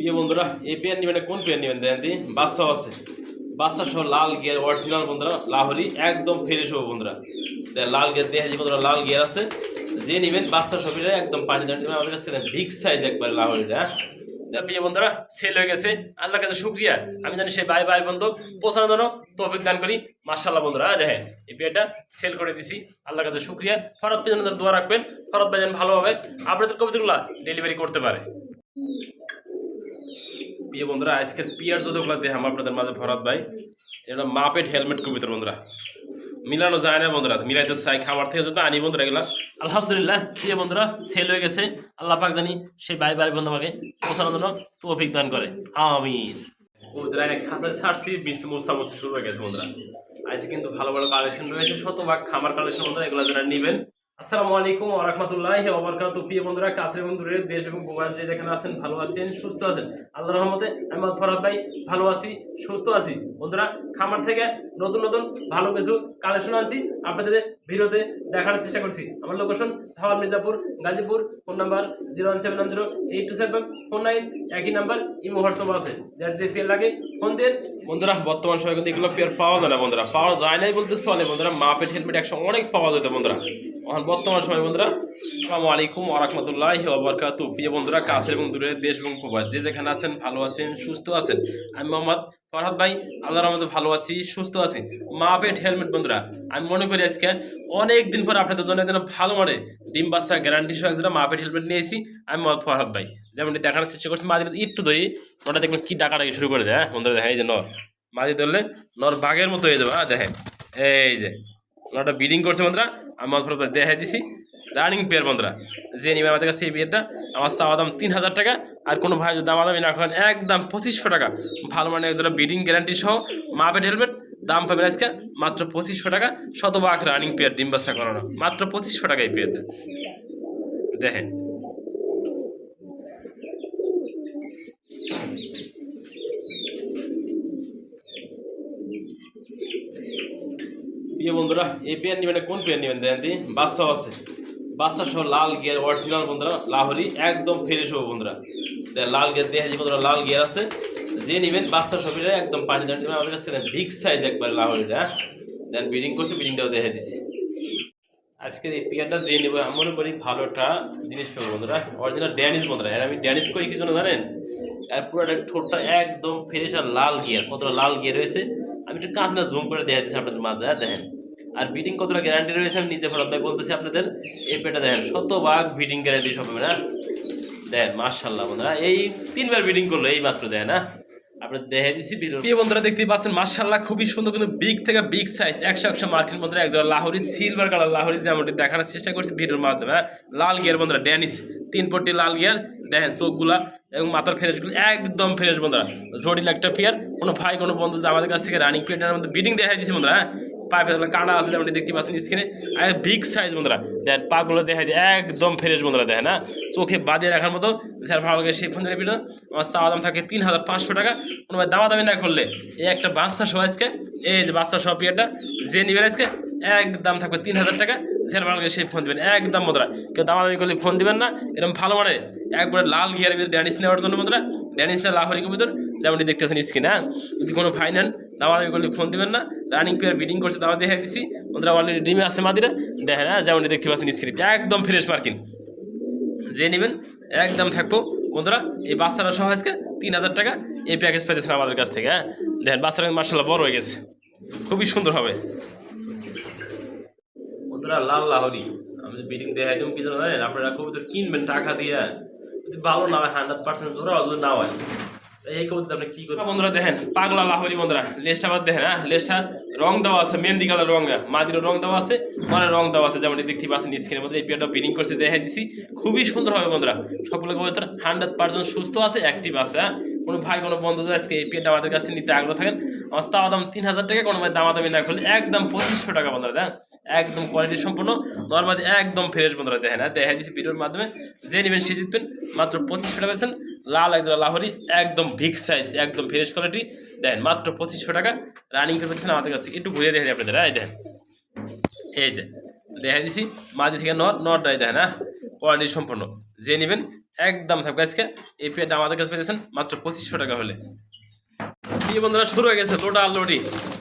প্রিয় বন্ধুরা এই পেয়ার নেবেন কোন পেয়ার নেবেন দেন দি? বাচ্চা আছে। বাচ্চা সহ লাল গিয়ার অরিজিনাল বন্ধুরা লাহরি একদম ফ্রেশ হবে বন্ধুরা। লাল গিয়ার দেখা যায় বন্ধুরা লাল গিয়ার আছে। যে নেবেন বাচ্চা সবিরা একদম পানি দান। নেবেন আমাদের কাছ থেকে বিগ সাইজ একবার লাহরিটা হ্যাঁ? প্রিয় বন্ধুরা সেল হয়ে গেছে। আল্লাহর কাছে শুক্রিয়া। আমি জানি সেই বাই ভাই বন্ধু। পৌঁছানোর জন্য তৌফিক দান করি। মার্শাল্লাহ বন্ধুরা হ্যাঁ, দেখেন এই পেয়ারটা সেল করে দিছি। আল্লাহর কাছে শুক্রিয়া। ফরত পেজনের দোয়া রাখবেন। ফরত পেজন ভালোভাবে আপনাদের কবিতাগুলো ডেলিভারি করতে পারে। প্রিয় বন্ধুরা, আজকের পিয়ার যতগুলো দেখাম আপনাদের মাঝে, ভরত ভাই, এটা মাপেট হেলমেট কবিতার বন্ধুরা। মিলানো যায় না বন্ধুরা, মিলাইতে চাই, খামার থেকে যদি আনি বন্ধুরা এগুলা। আলহামদুলিল্লাহ, প্রিয় বন্ধুরা সেল হয়ে গেছে। আল্লাহ পাক জানি সেই ভাই ভাই বন্ধু আমাকে জন্য তৌফিক দান করে। আমিন। শুরু হয়ে গেছে বন্ধুরা। আজ কিন্তু ভালো ভালো কালেকশন রয়েছে, শতভাগ খামার কালেকশন বন্ধুরা, এগুলো যারা নেবেন আসসালামু আলাইকুম ওরহমতুল্লাহ ওবরকাত প্রিয় বন্ধুরা, কাছের বন্ধুরা দেশ এবং প্রবাস যে যেখানে আছেন, ভালো আছেন, সুস্থ আছেন। আল্লাহ রহমতে আমি ফরাদ ভাই ভালো আছি, সুস্থ আছি। বন্ধুরা, খামার থেকে নতুন নতুন ভালো কিছু কালেকশন আনছি, আপনাদের ভিডিওতে দেখার চেষ্টা করছি। আমার location ধাওয়াল Mirzapur, Gazipur phone number zero one seven zero eight two seven four nine একই নাম্বার ইমো হোয়াটসঅ্যাপ আছে। যার যে পেয়ার লাগে ফোন দেন বন্ধুরা, বর্তমান সময় কিন্তু এগুলো পেয়ার পাওয়া যায় না বন্ধুরা। পাওয়া যায় নাই বলতে চলে বন্ধুরা। মাপের হেলমেট একসঙ্গে অনেক পাওয়া যেত বন্ধুরা। বর্তমান সময় বন্ধুরা, আসসালামু আলাইকুম আরহামতুল্লাহ ওবরকাত প্রিয় বন্ধুরা, কাছের এবং দূরের দেশ এবং প্রবাস যে যেখানে আছেন, ভালো আছেন, সুস্থ আছেন। আমি মোহাম্মদ ফরহাদ ভাই, আল্লাহর রহমতে ভালো আছি, সুস্থ আছি। মাপেট হেলমেট বন্ধুরা, আমি মনে করি আজকে অনেক দিন পর আপনাদের জন্য যেন ভালো মানে ডিম বাচ্চা গ্যারান্টি সহ একজোড়া মাপেট হেলমেট নিয়েছি আমি মোহাম্মদ ফরহাদ ভাই যেমন দেখানোর চেষ্টা করছি, মাঝে একটু ধরি ওটা দেখবেন কি ডাকাডাকি শুরু করে দেয় হ্যাঁ? বন্ধুরা দেখা এই যে নর, মাঝে ধরলে নর বাঘের মতো হয়ে যাবে হ্যাঁ? দেখেন, এই যে ওনাটা বিডিং করছে বন্ধুরা, আমি অল্প দেখাই দিছি। রানিং পেয়ার বন্ধুরা, যে নিবে আমাদের কাছে এই বিয়েটা আমার চাওয়া দাম তিন হাজার টাকা, আর কোনো ভাই যদি দামাদামি না করেন, একদম পঁচিশশো টাকা। ভালো মানে যেটা বিডিং গ্যারান্টি সহ, মাপের হেলমেট দাম পাবেন আজকে মাত্র পঁচিশশো টাকা, শতভাগ রানিং পেয়ার ডিম্বাসা করানো। মাত্র পঁচিশশো টাকা এই পেয়ারটা দেখেন। প্রিয় বন্ধুরা, এই পেয়ার নেবেন কোন পেয়ার নেবেন দেন দি বাচ্চা আছে। বাচ্চা সহ লাল গিয়ার অরিজিনাল বন্ধুরা, লাহরি, একদম ফ্রেশ হবে বন্ধুরা। লাল গিয়ার দেখা যায় বন্ধুরা লাল গিয়ার আছে। যে নেবেন বাচ্চা সবিরা একদম পানি দান। নেবেন আমাদের কাছ বিগ সাইজ একবার লাহরিটা দেন বিডিং করছে বিডিংটাও দেখে দিছি আজকের এই পেয়ারটা যে নেব, আমি মনে করি ভালোটা জিনিস পাবো বন্ধুরা। অরিজিনাল ড্যানিস বন্ধুরা আমি ড্যানিস করি কি জন্য জানেন? এর পুরোটা ঠোঁটটা একদম ফ্রেশ আর লাল গিয়ার কতটা লাল গিয়ার রয়েছে আমি একটু কাঁচটা জুম করে দেখা দিচ্ছি আপনাদের মাঝে হ্যাঁ দেখেন। আর বিডিং কতটা গ্যারান্টি রয়েছে আমি নিজে ফেরত ভাই বলতেছি আপনাদের। এই পেটা দেখেন, শতভাগ বিডিং গ্যারান্টি সব না। দেখেন মার্শাল্লাহ বন্ধুরা, এই তিনবার বিডিং করল, এই মাত্র দেয় না আপনার দেখে দিছি প্রিয় বন্ধুরা, দেখতেই পাচ্ছেন মার্শাল্লাহ খুবই সুন্দর কিন্তু বিগ থেকে বিগ সাইজ একশো একশো মার্কেট বন্ধুরা একদম লাহোরি সিলভার কালার লাহোরি যেমনটি দেখানোর চেষ্টা করছি ভিডিওর মাধ্যমে হ্যাঁ? লাল গিয়ার বন্ধুরা ড্যানিস তিন পট্টি লাল গিয়ার দেখেন, চোখগুলা এবং মাথার ফ্রেশগুলো একদম ফ্রেশ বন্ধুরা। জটিল একটা পেয়ার কোনো ভাই, কোনো বন্ধু যে আমাদের কাছ থেকে রানিং পেয়ার মধ্যে বিডিং দেখা দিয়েছি বন্ধুরা হ্যাঁ? পায়ে ফেলে কাঁটা আছে যেমন দেখতে পাচ্ছেন স্ক্রিনে আর বিগ সাইজ বন্ধুরা দেখেন পাগুলো দেখা যায় একদম ফ্রেশ বন্ধুরা দেখেন না চোখে বাদিয়ে রাখার মতো, স্যার ভালো লাগে সেই ফোন ভিডিও আমার চাওয়া দাম থাকে তিন হাজার পাঁচশো টাকা, কোনো দামা দামি না করলে। এই একটা বাচ্চা সহ আজকে, এই যে বাচ্চা সহ পিয়ারটা যে নিবেন আজকে, একদম থাকবে তিন হাজার টাকা। যার ভালো সেই ফোন দিবেন। একদম বন্ধুরা কেউ দামাদামি করলে ফোন দিবেন না। এরকম ভালো মানে একবারে লাল গিয়ারের ভিতরে ড্যানিস নেওয়ার জন্য বন্ধুরা ড্যানিসটা লাহরি কবিতর যেমনটি দেখতেছেন স্ক্রিনে হ্যাঁ? যদি কোনো ভাই নেন, দামাদামি করলে ফোন দিবেন না। রানিং প্লেয়ার বিডিং করছে দাওয়া দেখে দিছি। বন্ধুরা অলরেডি ডিমে আছে মাদিরা। দেখেন হ্যাঁ? যেমনটি দেখতে পাচ্ছেন স্ক্রিনে একদম ফ্রেশ মার্কিন যে নেবেন, একদম থাকব। বন্ধুরা এই বাচ্চারা সহ আজকে তিন হাজার টাকা এই প্যাকেজ পেতেছেন আমাদের কাছ থেকে হ্যাঁ? দেখেন, বাচ্চারা মার্শাল্লাহ বড় হয়ে গেছে। খুবই সুন্দর হবে। বন্ধুরা লাল লাহরি। আমি যে বিডিং দেখাই তুমি কি জানেন আপনারা কবুতর কিনবেন টাকা দিয়ে। যদি ভালো না হয় হান্ড্রেড পার্সেন্ট জোড়া যদি না হয়। এই কবুতর আপনি কি করবেন বন্ধুরা, দেখেন, পাগলা লাহরি বন্ধুরা, লেজটা বাদ দেখেন হ্যাঁ লেজটা রং দেওয়া আছে, মেহেন্দি কালার রং মাদিরও রং দেওয়া আছে মানে রং দেওয়া আছে যেমন দেখতে পাচ্ছেন স্ক্রিনের মধ্যে, এই পেয়ারটা বিডিং করছে, দেখাই দিছি। খুবই সুন্দর হবে বন্ধুরা সবগুলো কবুতর হান্ড্রেড পার্সেন্ট সুস্থ আছে অ্যাক্টিভ আছে হ্যাঁ। কোনো ভাই, কোনো বন্ধু যদি আজকে এই পেয়ারটা আমাদের কাছ থেকে নিতে আগ্রহ থাকেন আমার চাওয়া দাম তিন হাজার টাকা কোনো ভাই দামাদামি না করলে একদম পঁচিশশো টাকা বন্ধুরা দেন একদম কোয়ালিটি সম্পূর্ণ। নর্মালি একদম ফ্রেশ বন্ধুরা, দেখেন হ্যাঁ দেখা দিচ্ছি ভিডিওর মাধ্যমে। যে নেবেন সে জিতবেন। মাত্র পঁচিশশো টাকা পেয়েছেন লাল একজোড়া লাহরি, একদম বিগ সাইজ একদম ফ্রেশ কোয়ালিটি দেন মাত্র পঁচিশশো টাকা। রানিং করে পেয়েছেন আমাদের কাছ থেকে। একটু ঘুরিয়ে দেখেন আপনাদের এই দেখেন। এই যে দেখা দিছি মাঝে থেকে নট নট রাই দেখেন হ্যাঁ। কোয়ালিটি সম্পূর্ণ। যে নেবেন, একদম থাকবে আজকে। এই পেয়ারটা আমাদের কাছে পেয়েছেন মাত্র পঁচিশশো টাকা হলে। বন্ধুরা, শুরু হয়ে গেছে আর লোডি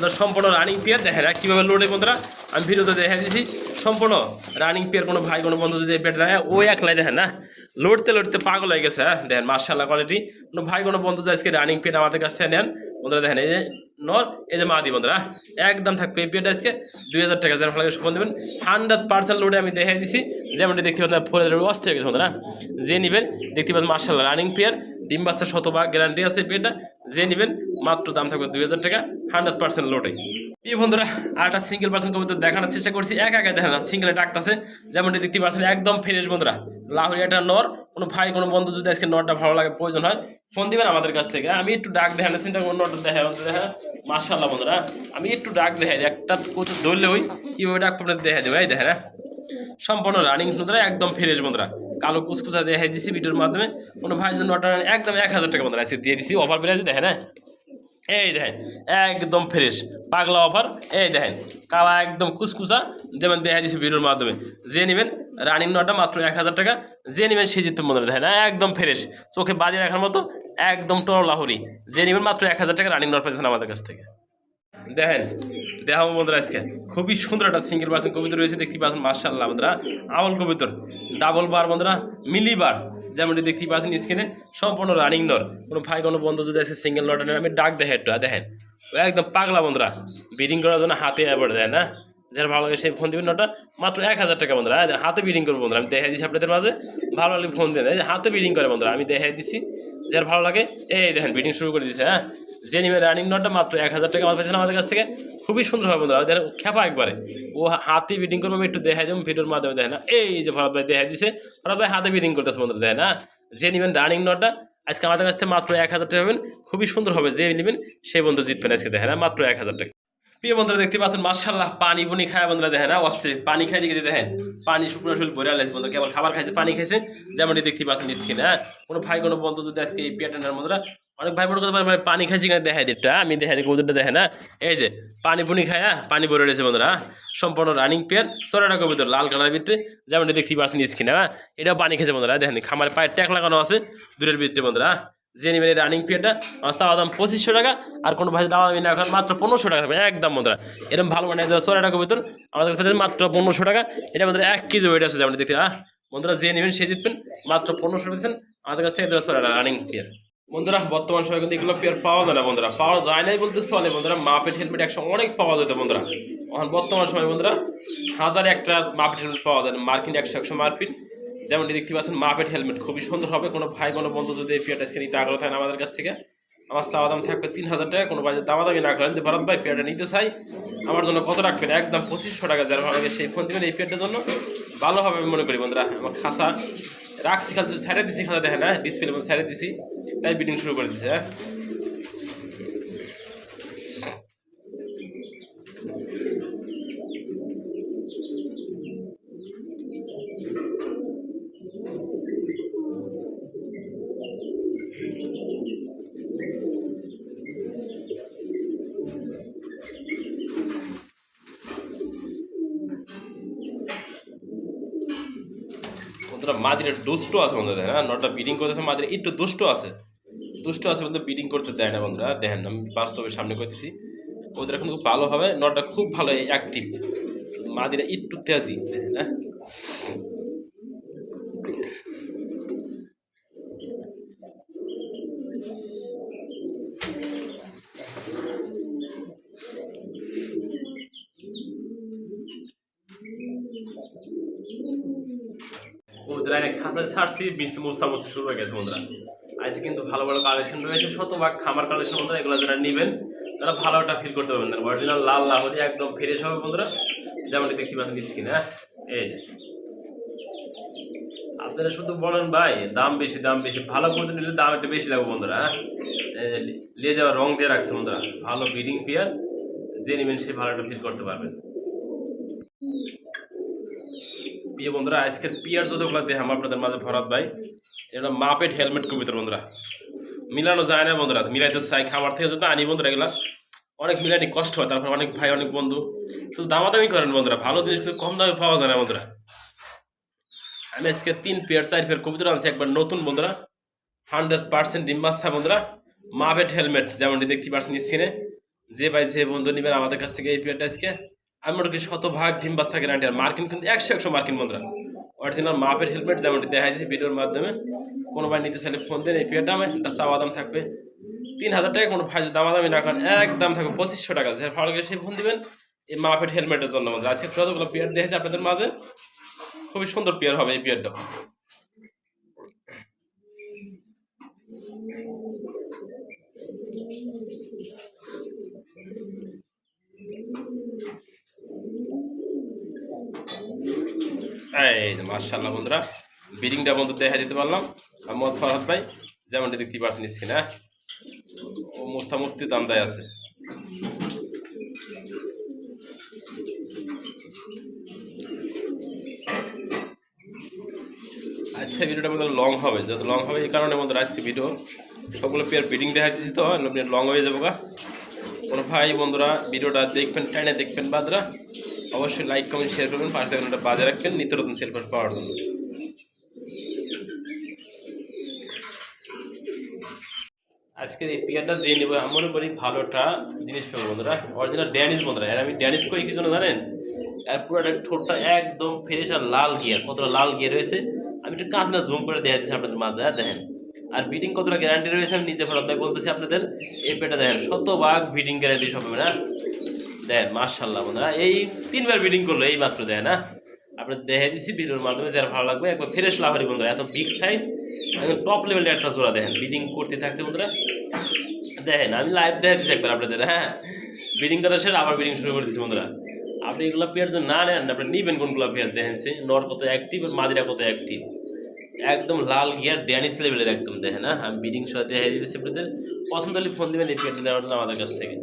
বন্ধুরা, সম্পূর্ণ রানিং পেয়ার দেখেন কীভাবে লোডে বন্ধুরা, আমি ভিডিওতে দেখা দিয়েছি সম্পূর্ণ রানিং পেয়ার কোনো ভাই কোনো বন্ধু যদি এই রায় ও একলাই দেখেন না। লড়তে লড়তে পাগল হয়ে গেছে হ্যাঁ? দেখেন মার্শাল্লাহ কোয়ালিটি কোনো ভাই, কোনো বন্ধু আজকে রানিং পেয়ার আমাদের কাছ থেকে নেন। বন্ধুরা, দেখেন, এই যে নর, এই যে মাদি, বন্ধুরা একদম থাকবে এই পেয়ারটা আজকে দুই হাজার টাকা। যার ফলে ফোন দেবেন। হান্ড্রেড পার্সেন্ট লোডে আমি দেখাই দিছি। যেমনটি দেখতে পাচ্ছেন ফোরে অস্থির হয়ে গেছে, বন্ধুরা যে নেবেন, দেখতে পাচ্ছেন মার্শাল্লাহ রানিং পেয়ার ডিম বাচ্চা শতভাগ গ্যারান্টি আছে পেয়ারটা যে নেবেন, মাত্র দাম থাকবে দুই হাজার টাকা হান্ড্রেড পার্সেন্ট লোডে এই বন্ধুরা আর একটা সিঙ্গেল পার্সেন্ট কবিতা দেখানোর চেষ্টা করছি। এক একা দেখেন না সিঙ্গেলে ডাকতেছে, যেমনটি দেখতে পাচ্ছেন, একদম ফ্রেশ বন্ধুরা। লাহোরি একটা নর, কোনো ভাই, কোনো বন্ধু যদি আজকে নরটা ভালো লাগে, প্রয়োজন হয় ফোন দিবেন আমাদের কাছ থেকে। আমি একটু ডাক দেখানো চিন্তা করুন নরটা দেখা দেখা মার্শাল্লাহ বন্ধুরা, আমি একটু ডাক দেখাই। একটা কোথাও ধরলে ওই, কীভাবে ডাক আপনাদের দেখা দেবো, এই দেখেন হ্যাঁ? সম্পূর্ণ রানিং বন্ধুরা, একদম ফ্রেশ বন্ধুরা। কালো কুচকুচা দেখাই দিছি, ভিডিওর মাধ্যমে। কোনো ভাই যদি নটা একদম এক হাজার টাকা বন্ধুরা দিয়ে দিছি অফার বেড়ে দেখেন হ্যাঁ? এই দেখেন, একদম ফ্রেশ পাগলা অফার এই দেখেন, কালা একদম কুচকুচা যেমন দেখা দিচ্ছে ভিডিওর মাধ্যমে। যে নেবেন রানিং নটা মাত্র এক হাজার টাকা, যে নেবেন সে জিততে মনে দেখেন, একদম ফ্রেশ চোখে বাজে রাখার মতো, একদম টর লাহরি যে নেবেন মাত্র এক হাজার টাকা রানিং নট পেয়েছেন আমাদের কাছ থেকে। দেখেন, দেখাবো বন্ধুরা আজকে। খুবই সুন্দর একটা সিঙ্গেল পার্সেন্ট কবিতা রয়েছে, দেখতে পাচ্ছেন মার্শাল্লাহ বন্ধুরা। আওয়াল কবিতর ডাবল বার বন্ধুরা মিলি বার যেমনটি দেখতে পাচ্ছেন স্ক্রিনে সম্পূর্ণ রানিং নর কোনো ভাই, কোনো বন্ধু যদি আছে সিঙ্গেল নট আমি ডাক দেখে একটু দেখেন। একদম পাগলা বন্ধুরা। বিডিং করার জন্য হাতে অ্যাওয়ার্ড দেয় না। যার ভালো লাগে সেই ফোন দিবেন নটা মাত্র এক হাজার টাকা বন্ধুরা। হাতে বিডিং করব বন্ধুরা, আমি দেখাই দিচ্ছি আপনাদের মাঝে। ভালো লাগলে ফোন দেন হাতে বিডিং করে বন্ধুরা, আমি দেখাই দিচ্ছি যার ভালো লাগে, এই দেখেন বিডিং শুরু করে দিচ্ছে হ্যাঁ। যে নিবে রানিং নটটা মাত্র এক হাজার টাকা পেয়েছেন আমাদের কাছ থেকে। খুবই সুন্দর হবে বন্ধুরা। দেখেন খেপা একবারে। ও হাতে বিডিং করব, আমি একটু দেখাই দেবো, ভিডিওর মাধ্যমে দেখেন এই যে ভরত ভাই দেখাই দিছে। ভরত ভাই হাতে বিডিং করতেছে বন্ধুরা, দেখেন না? যে নেবেন রানিং নটটা আজকে আমাদের কাছ থেকে মাত্র এক হাজার টাকা পাবেন খুবই সুন্দর হবে যে নেবেন সেই বন্ধু জিতবেন আজকে, দেখেন না? মাত্র এক হাজার টাকা। প্রিয় বন্ধুরা, দেখতে পাচ্ছেন মার্শাল্লাহ পানি বুনি খায় বন্ধুরা, দেখেন না? অস্থির। পানি খাই দিকে দেখেন, পানি শুকনো শুল ভরে আলাইছে বন্ধু কেবল খাবার খাইছে, পানি খাইছে, যেমনটি দেখতে পাচ্ছেন স্কিনে হ্যাঁ? কোনো ভাই, কোনো বন্ধু যদি আজকে এই পেটেন্ডার বন্ধুরা অনেক ভাই বোন কথা মানে পানি খাইছি কিনা দেখাই দিটা আমি দেখাই দিই, কবুতরটা দেখে না এই যে, পানি পুনি খায়, পানি ভরে রয়েছে বন্ধুরা? সম্পূর্ণ রানিং পেয়ার সরাটা কবুতর, লাল কালার ভিতরে, যেমনটি দেখতে পাচ্ছেন স্কিনে হ্যাঁ এটাও পানি খেয়েছে বন্ধুরা, দেখেন, খামার পায়ের ট্যাক লাগানো আছে দূরের ভিতরে বন্ধুরা? যে নেবেন রানিং পিরিয়ডটা আমার চাওয়া দাম পঁচিশশো টাকা, আর কোনো ভাই দাম আমি না এখন মাত্র পনেরোশো টাকা থাকবে, একদম বন্ধুরা এরকম ভালো মানে যারা সোয়া টাকা আমাদের কাছে মাত্র পনেরোশো টাকা, এটা আমাদের এক কেজি ওয়েট আছে যেমন দেখতে হ্যাঁ বন্ধুরা, যে নেবেন সে জিতবেন, মাত্র পনেরোশো পেয়েছেন আমাদের কাছ থেকে সোয়া রানিং পিয়ার বন্ধুরা, বর্তমান সময় কিন্তু এগুলো পেয়ার পাওয়া যায় না বন্ধুরা। পাওয়া যায় নাই বলতে চলে বন্ধুরা। মাপের হেলমেট একসঙ্গে অনেক পাওয়া যেত বন্ধুরা। এখন বর্তমান সময় বন্ধুরা, হাজার একটা মাপের হেলমেট পাওয়া যায়। না মার্কিন একশো একশো মারপিট। যেমনটি দেখতে পাচ্ছেন মাপেট হেলমেট খুবই সুন্দর হবে। কোনো ভাই কোনো বন্ধু যদি এই পেয়ারটা আজকে নিতে আগ্রহ থাকে আমাদের কাছ থেকে, আমার চাওয়া দাম থাকবে তিন হাজার টাকা। কোনো যদি দামা দামি না করেন, যে ভরত ভাই পেয়ারটা নিতে চাই, আমার জন্য কত রাখবেন? একদম পঁচিশশো টাকা। যার ভালো সেই ফোন দেবেন এই পেয়ারটার জন্য। ভালো হবে আমি মনে করি বন্ধুরা। আমার খাসা রাখছি খালি ছেড়ে দিছি, খাতা দেখেন না ডিসপ্লে মধ্যে ছেড়ে দিছি, তাই বিডিং শুরু করে দিছে হ্যাঁ? বন্ধুরা মাদিরে দুষ্ট আছে বন্ধুরা দেখেন হ্যাঁ? নটা বিডিং করতেছে মাদিরে একটু দুষ্ট আছে। দুষ্ট আছে বন্ধু বিডিং করতে দেয় না বন্ধুরা, দেখেন, আমি বাস্তবে সামনে করতেছি। ওদের এখন খুব ভালো হবে নটা খুব ভালো অ্যাক্টিভ মাদিরা একটু তেজি, দেখেন হ্যাঁ বন্ধুরা এনে খাঁচা ছাড়ছি বীজ মুস্তা মুস্তি শুরু হয়ে গেছে বন্ধুরা। আজ কিন্তু ভালো ভালো কালেকশন রয়েছে, শতভাগ খামার কালেকশন বন্ধুরা, এগুলো যারা নেবেন, তারা ভালো একটা ফিল করতে পারবেন। অরিজিনাল লাল লাহরি একদম ফ্রেশ হবে বন্ধুরা। যেমনটি দেখতে পাচ্ছেন স্কিন হ্যাঁ? এই যে। আপনারা শুধু বলেন ভাই, দাম বেশি দাম বেশি, ভালো করতে নিলে দাম একটু বেশি লাগবে বন্ধুরা হ্যাঁ? যাওয়ার রং দিয়ে রাখছে বন্ধুরা, ভালো ব্রিডিং পেয়ার যে নেবেন সে ভালো একটা ফিল করতে পারবেন। প্রিয় বন্ধুরা, আজকের পিয়ার যতগুলো দেখাম আপনাদের মাঝে ভরত ভাই, এটা মাপেট হেলমেট কবিতর বন্ধুরা। মিলানো যায় না বন্ধুরা, মিলাইতে চাই, খামার থেকে যদি আনি বন্ধুরা, এগুলা অনেক মিলানি কষ্ট হয়। তারপর অনেক ভাই, অনেক বন্ধু, শুধু দামাদামি করেন বন্ধুরা, ভালো জিনিস কিন্তু কম দামে পাওয়া যায় না বন্ধুরা। আমি আজকে তিন পেয়ার চার পেয়ার কবুতর আনছি, একবার নতুন বন্ধুরা হান্ড্রেড পার্সেন্ট ডিম বাচ্চা বন্ধুরা মাভেট হেলমেট যেমনটি দেখতে পাচ্ছেন স্ক্রিনে যে ভাই, যে বন্ধু নেবেন আমাদের কাছ থেকে এই পেয়ারটা আজকে। আমি মনে করি শতভাগ ডিম বাচ্চা গ্যারান্টি আর মার্কিন কিন্তু একশো একশো মার্কিন বন্ধুরা অরিজিনাল মাপের হেলমেট যেমনটি দেখা যাচ্ছে ভিডিওর মাধ্যমে, কোনো ভাই নিতে চাইলে ফোন দেন এই পেয়ারটা আমার তার চাওয়া দাম থাকবে তিন হাজার টাকা, কোনো ভাই দামাদামি না করেন, একদম থাকবে পঁচিশশো টাকা। যে ভালো লাগে সেই ফোন দিবেন এই মাপের হেলমেটের জন্য বন্ধুরা আজকে যতগুলো পেয়ার দেখেছি আপনাদের মাঝে, খুবই সুন্দর পেয়ার হবে এই পেয়ারটা এই যে মার্শাল্লাহ বন্ধুরা, বিডিংটা বন্ধু দেখা দিতে পারলাম। আর মোহাম্মদ ফরহাদ ভাই, যেমনটি দেখতে পাচ্ছেন স্ক্রিনে হ্যাঁ? ও মুস্তা মুস্তি দামদায় আছে। আজকে ভিডিওটা বন্ধু লং হবে যত লং হবে, এই কারণে বন্ধুরা আজকে ভিডিও সবগুলো পেয়ার বিডিং দেখা দিচ্ছি তো লং হয়ে যাব গা। কোনো ভাই বন্ধুরা, ভিডিওটা দেখবেন টাইনে দেখবেন বাদরা। অবশ্যই লাইক কমেন্ট শেয়ার করবেন। পাশে দেখবেন ওটা বাজে রাখবেন। নিত্য নতুন সেল পাওয়ার জন্য। আজকের এই পিয়ারটা যে নেব আমি মনে করি ভালোটা জিনিস পাবো বন্ধুরা। অরিজিনাল ড্যানিস বন্ধুরা। আর আমি ড্যানিস করি কি জন্য জানেন? আর পুরোটা ঠোঁটটা একদম ফ্রেশ আর লাল গিয়ার কতটা লাল গিয়ার রয়েছে? আমি একটু কাজ না জুম করে দেখা দিচ্ছি আপনাদের মাঝে হ্যাঁ দেখেন। আর বিডিং কতটা গ্যারান্টি রয়েছে আমি নিজে ভাই বলতেছি আপনাদের। এই পেটা দেখেন, শতভাগ বিডিং গ্যারান্টি সব না? দেখেন মার্শাল্লাহ বন্ধুরা। এই তিনবার বিডিং করল, এই মাত্র দেখেন না আপনার দেখে দিচ্ছি ভিডিওর মাধ্যমে, যারা ভালো লাগবে, একবার ফ্রেশ লাভারি বন্ধুরা, এত বিগ সাইজ একদম টপ লেভেলের একটা জোড়া দেখেন বিডিং করতে থাকতে বন্ধুরা। দেখেন, আমি লাইভ দেখে দিচ্ছি একবার আপনাদের হ্যাঁ? বিডিং করা শেষ, আবার বিডিং শুরু করে দিচ্ছি বন্ধুরা। আপনি এগুলো পেয়ার যদি না নেন আপনি নিবেন কোনগুলো পেয়ার দেখেন সে নর কত অ্যাক্টিভ আর মাদিরা কত অ্যাক্টিভ একদম লাল গিয়ার ড্যানিস লেভেলের একদম, দেখেন হ্যাঁ? আমি বিডিং সহ দেখে দিয়েছি আপনাদের। পছন্দ হলে ফোন দেবেন, এই পেয়ারটা নেওয়ার জন্য আমাদের কাছ থেকে।